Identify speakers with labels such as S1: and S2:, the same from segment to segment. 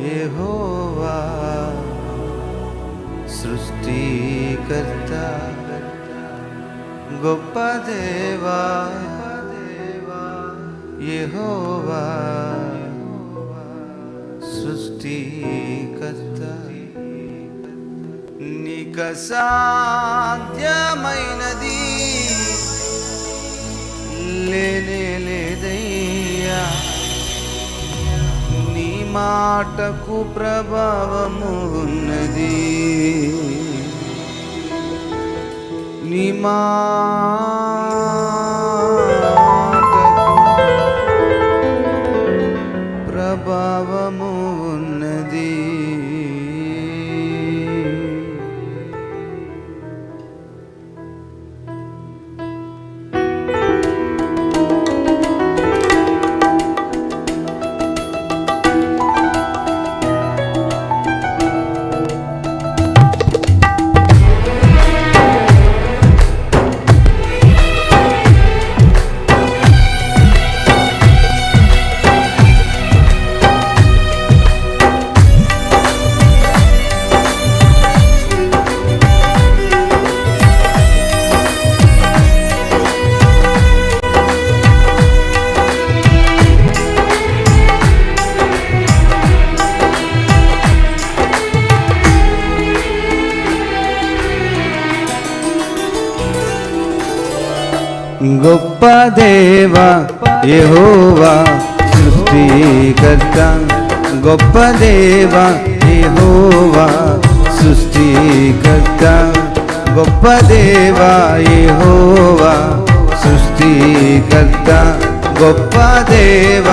S1: యహోవా సృష్టికర్త గొప్ప దేవా యహోవా సృష్టికర్త. నీక సాధ్యమైనది మాటకు ప్రభావము ఉన్నది. నీ దేవ యహోవా సృష్టికర్త. గొప్ప దేవ యహోవా సృష్టికర్త. గొప్ప దేవ యహోవా సృష్టికర్త. గొప్ప దేవ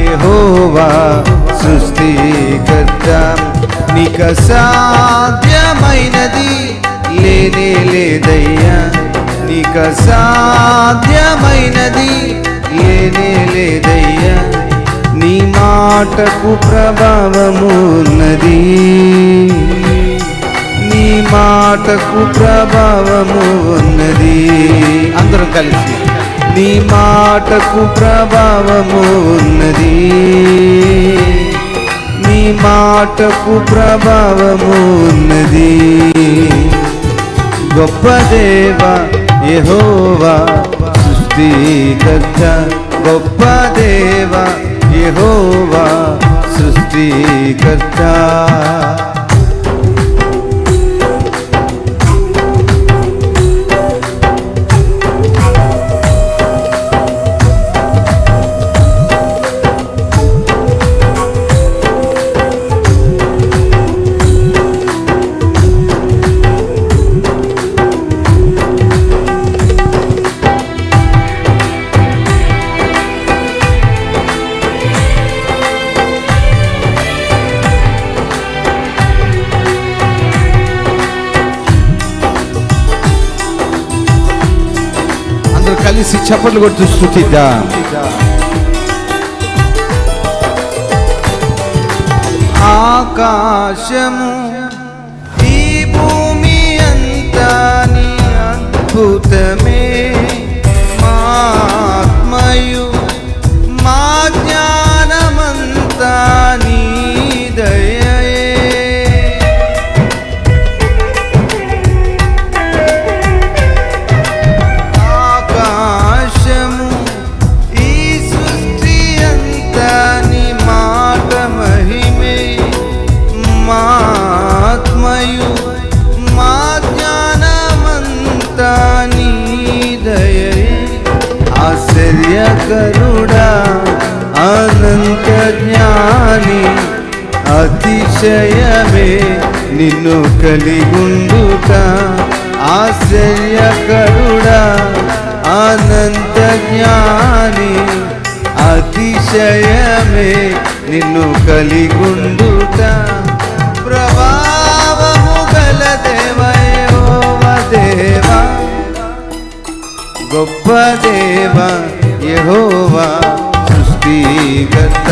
S1: యహోవా సృష్టికర్త. నీక సాధ్యమైనది లేనే లేదయ్యా. ఇక సాధ్యమైనది లేనే లేదయ్యా. నీ మాటకు ప్రభావము ఉన్నది నీ మాటకు ప్రభావము ఉన్నది కలిసి నీ మాటకు ప్రభావము ఉన్నది నీ మాటకు ప్రభావము ఉన్నది గొప్ప దేవా యెహోవా సృష్టికర్త గొప్ప దేవ యెహోవా సృష్టికర్త అందరూ కలిసి చప్పట్లు కొడుతూ స్థుతిద్దాం. ఆకాశము ఈ భూమి అంతా నీ ఆశ్చర్యకరుడా అనంత జ్ఞాని అతిశయమే నిన్ను కలిగుండుట. ఆశ్చర్యకరుడా అనంత జ్ఞాని అతిశయమే నిన్ను కలిగుండుట. ప్రభావము గల దేవయోవ దేవా గొప్ప దేవా యహోవా సృష్టికర్త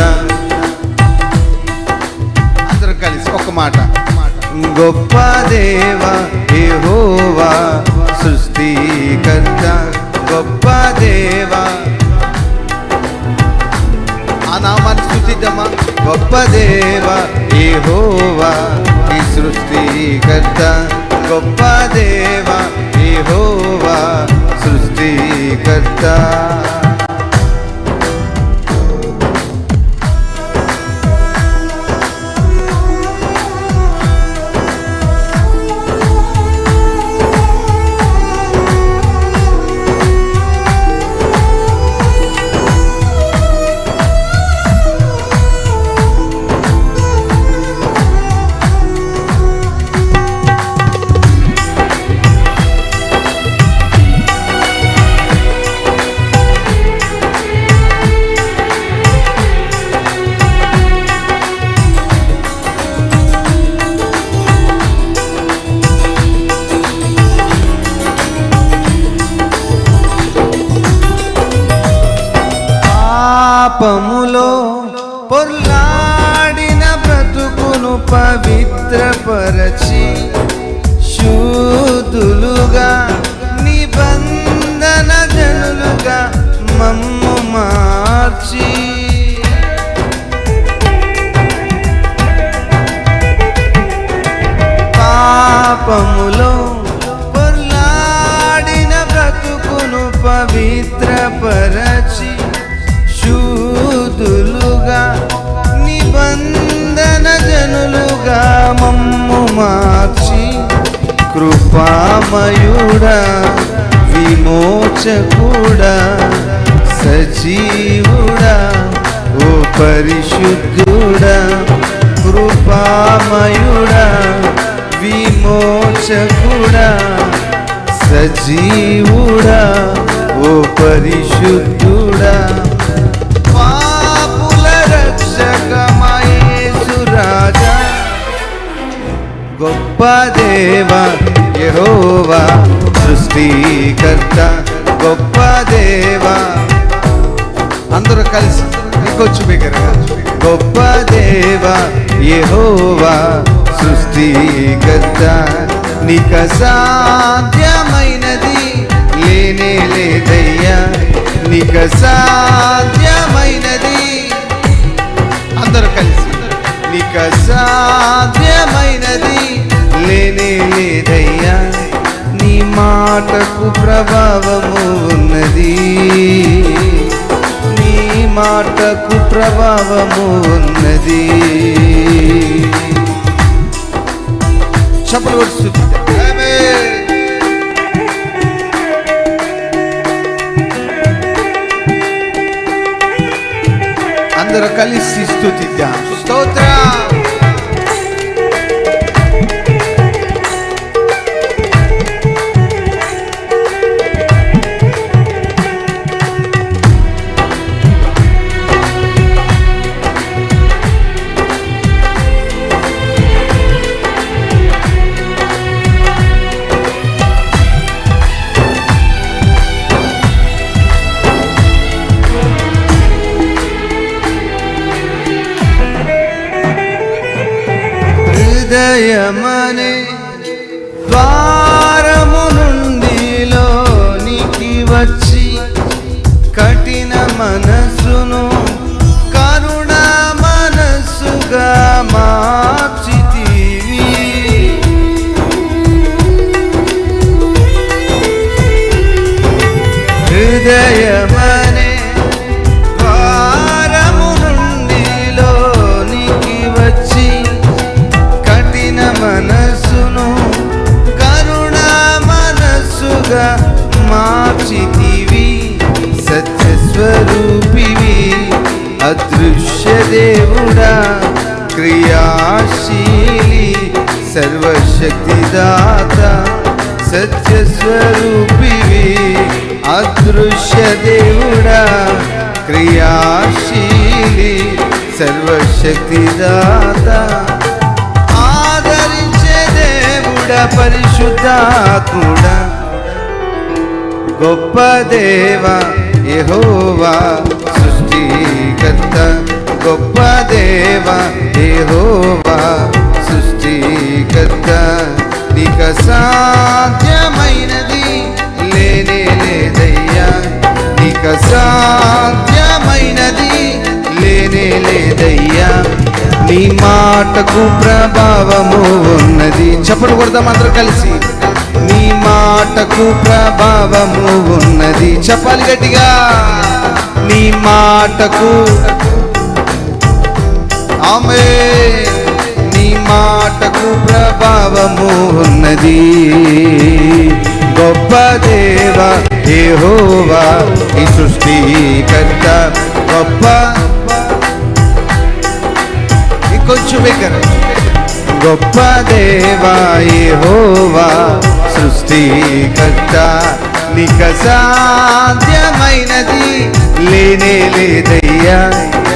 S1: అందరూ కలిసి ఒక మాట. గొప్ప దేవా యహోవా సృష్టికర్త గొప్ప దేవా. ఆ నామాన్ని స్థుతిద్దామా గొప్ప దేవ యెహోవా ఈ సృష్టికర్త గొప్ప దేవ యెహోవా సృష్టికర్త పాపములో పొర్లాడిన బ్రతుకును పవిత్రపరచి శూదులుగా నిబంధన జనులుగా మమ్ము మార్చి. కృపామయుడా విమోచకుడా సజీవుడా ఓ పరిశుద్ధుడా కృపామయుడా విమోచకుడా సజీవుడా ఓ పరిశుద్ధుడా. పాపుల రక్షకమయేసు రాజా గొప్ప దేవా యహోవా సృష్టికర్త గొప్ప దేవా. అందరూ కలిసి ఇంకొచ్చు బిగ్గరగా గొప్ప దేవా యహోవా సృష్టికర్త. నీక సాధ్యమైనది లేనే లేదయ్యా. నీక సాధ్యమైనది. అందరూ కలిసి. నీక సాధ్య మాటకు ప్రభావము ఉన్నది. నీ మాటకు ప్రభావము ఉన్నది. చప్పలు అందరూ కలిసి స్థుతిద్దాం. స్తోత్ర. అదృశ్య దేవుడా క్రియాశీలి సర్వశక్తిదాత సత్యస్వరూపివి. అదృశ్య దేవుడా క్రియాశీలి సర్వశక్తిదాత. ఆదరించే దేవుడ పరిశుద్ధాత్ముడా. గొప్ప దేవ యహోవా సృష్టికర్త గొప్ప దేవ యెహోవా సృష్టికర్త. నీక సాధ్యమైనది లేనే లేదయ్యా. నీక సాధ్యమైనది లేనే లేదయ్యా. నీ మాటకు ప్రభావము ఉన్నది. చెప్పలు కొడదాం అందరూ కలిసి. నీ మాటకు ప్రభావము ఉన్నది. చెప్పాలి గట్టిగా. నీ మాటకు. ఆమె నీ మాటకు ప్రభావము ఉన్నది. గొప్ప దేవ దేహోవా ఈ సృష్టికర్త గొప్ప. ఇంకొంచెం గొప్ప దేవా యెహోవా సృష్టికర్త నిక సాధ్యమైనది. లేనే లేదయ్యా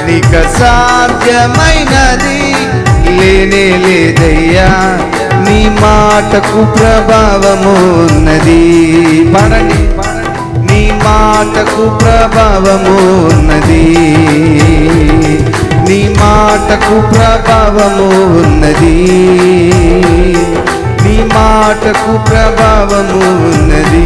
S1: నిక సాధ్యమైనది. లేనే లేదయ్యా నీ మాటకు ప్రభావము ఉన్నది. పాడండి నీ మాటకు ప్రభావము ఉన్నది. నీ మాటకు ప్రభావము ఉన్నది. మాటకు ప్రభావము ఉన్నది.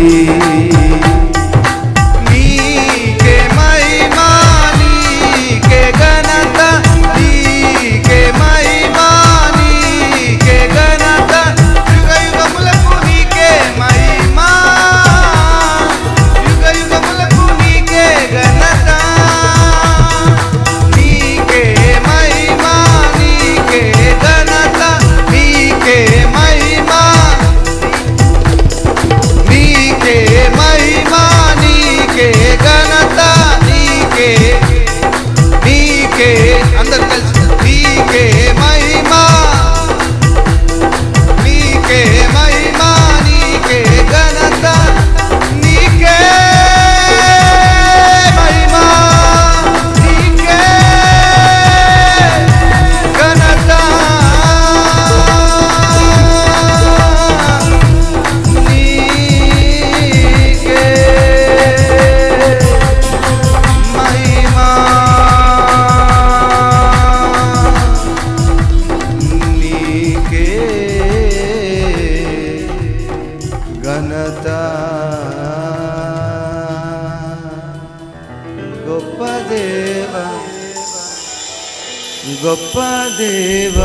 S1: దేవ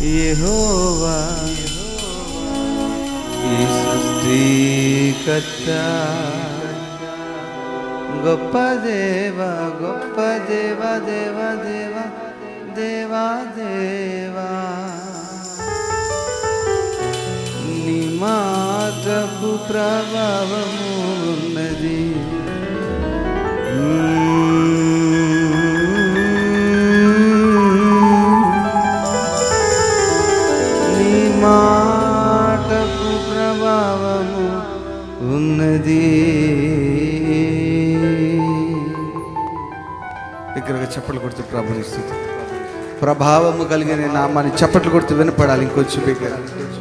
S1: యెహోవా ఈ సృష్టికర్త. గొప్ప దేవ గొప్ప దేవ దేవ దేవ దేవా దేవా. నిమాతపు మాటకు ప్రభావము ఉన్నది. ప్రభావము కలిగిన నామాన్ని చప్పట్లు కొడుతూ వినపడాలి. ఇంకొంచెం బిగ్గర